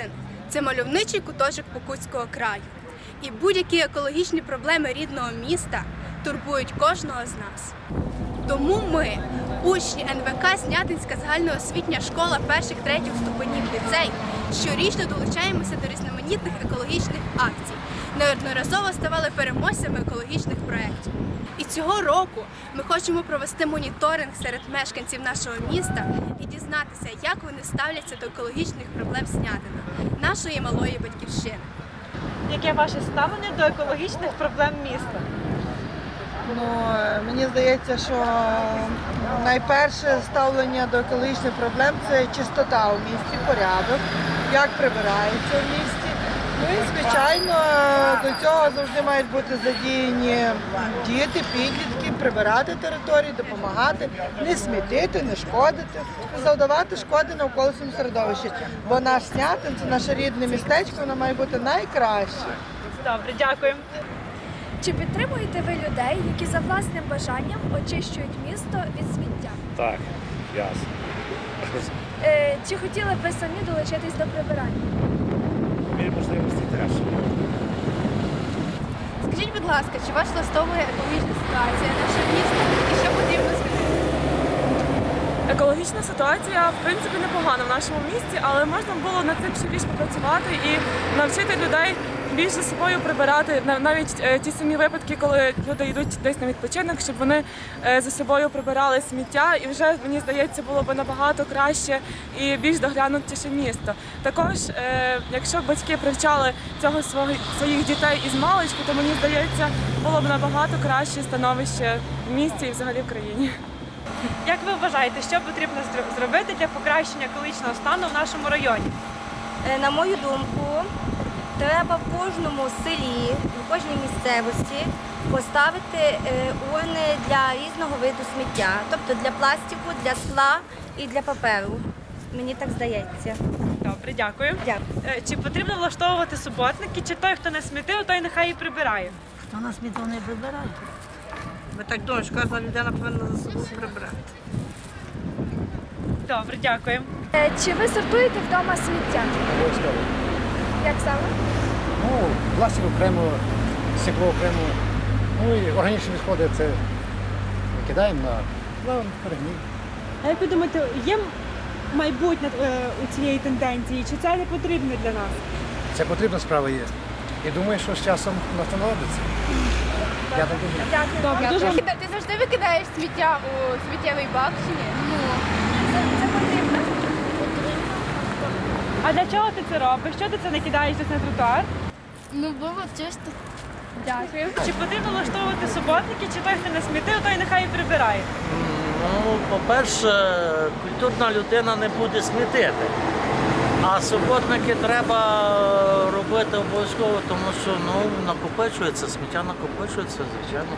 Снятин це мальовничий куточок Покутського краю. І будь-які екологічні проблеми рідного міста турбують кожного з нас. Тому ми, учні НВК Снятинська загальноосвітня школа перших третіх ступенів ліцей, щорічно долучаємося до різноманітних екологічних акцій. Неодноразово ставали переможцями екологічних проєктів. І цього року ми хочемо провести моніторинг серед мешканців нашого міста і дізнатися, як вони ставляться до екологічних проблем Снятина, нашої малої батьківщини. Яке ваше ставлення до екологічних проблем міста? Ну, е, мені здається, що найперше ставлення до екологічних проблем це чистота у місті, порядок, як прибирається в місті. Ну і звичайно, до цього завжди мають бути задіяні діти, підлітки, прибирати території, допомагати, не смітити, не шкодити, завдавати шкоди навколишньому середовищі. Бо наш снятин це наше рідне містечко, воно має бути найкраще. Добре, дякуємо. Чи підтримуєте ви людей, які за власним бажанням очищують місто від сміття? Так, ясно. Е, чи хотіли б ви самі долучитись до прибирання? Мій можливості теж. Скажіть, будь ласка, чи вас влаштовує екологічна ситуація наше місто і що потрібно змінити? Екологічна ситуація в принципі непогана в нашому місті, але можна було над цим ще більш попрацювати і навчити людей більш за собою прибирати Нав- навіть е, ті самі випадки, коли люди йдуть десь на відпочинок, щоб вони е, за собою прибирали сміття, і вже мені здається було б набагато краще і більш доглянутіше місто. Також, е, якщо батьки привчали цього своїх дітей із маличку, то мені здається, було б набагато краще становище в місті і взагалі в країні. Як ви вважаєте, що потрібно зробити для покращення екологічного стану в нашому районі? Е, На мою думку, треба в кожному селі, в кожній місцевості поставити е, урни для різного виду сміття, тобто для пластику, для скла і для паперу. Мені так здається. Добре, дякую. Дякую. Е, Чи потрібно влаштовувати суботники, чи той, хто не смітив, той нехай і прибирає? Хто на сміту не прибирає? Ми так думаємо, що кожна людина повинна за собою прибирати. Добре, дякую. Е, чи ви сортуєте вдома сміття? Обов'язково. Як саме? Ну, пластик окремо, стекло окремо. Ну і органічні відходи це викидаємо на, перегній. А як ви думаєте, є майбутнє е, у цієї тенденції, чи це не потрібно для нас? Це потрібна справа є. І думаю, що з часом настановиться. Я так думаю. Добре, дуже вам Ти завжди викидаєш сміття у сміттєвий бак чи ні? Це, це потрібно? А для чого ти це робиш? Що ти це не кидаєш десь на тротуар? Ну, бо чисто. Дякую. Чи потрібно влаштовувати суботники, чи той, хто не смітив, той нехай і прибирає? Ну, по-перше, культурна людина не буде смітити. А суботники треба робити обов'язково, тому що ну, накопичується, сміття накопичується, звичайно,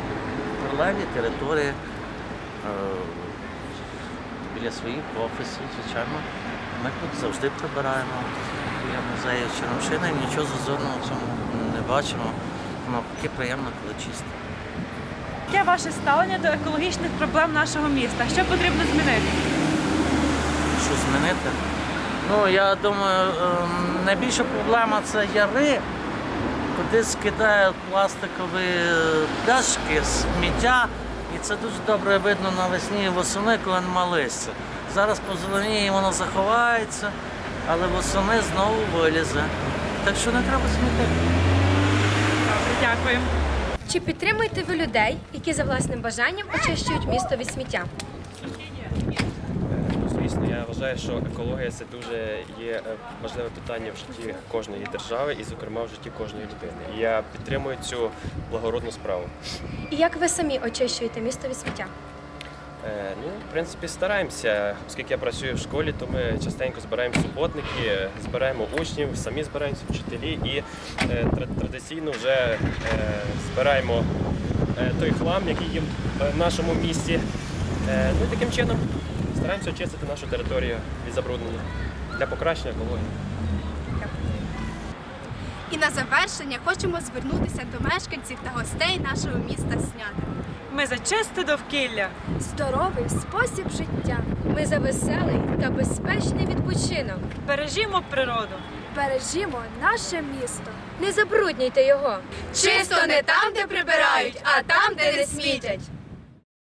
прилеглі території е, біля своїх офісів, звичайно. Ми тут завжди прибираємо. Я музею Черемшини, нічого зазорного в цьому не бачимо. Навпаки, приємно, коли чисто. Яке ваше ставлення до екологічних проблем нашого міста? Що потрібно змінити? Що змінити? Ну, я думаю, ем, найбільша проблема це яри, куди скидають пластикові пляшки, сміття. І це дуже добре видно навесні і восени, коли нема листя. Зараз позеленіє, воно заховається, але восени знову вилізе. Так що не треба смітити. Добре, дякую. Чи підтримуєте ви людей, які за власним бажанням очищують місто від сміття? Звісно, я вважаю, що екологія це дуже є е, важливе питання в житті кожної держави і, зокрема, в житті кожної людини. І я підтримую цю благородну справу. І як ви самі очищуєте місто від сміття? Е, Ну, в принципі, стараємося, оскільки я працюю в школі, то ми частенько збираємо суботники, збираємо учнів, самі збираємося вчителі і е, традиційно вже е, збираємо е, той хлам, який є в нашому місті. Е, Ну і таким чином стараємося очистити нашу територію від забруднення для покращення екології. І на завершення хочемо звернутися до мешканців та гостей нашого міста Снятин. Ми за чисте довкілля. Здоровий спосіб життя. Ми за веселий та безпечний відпочинок. Бережімо природу. Бережімо наше місто. Не забруднюйте його. Чисто не там, де прибирають, а там, де не смітять.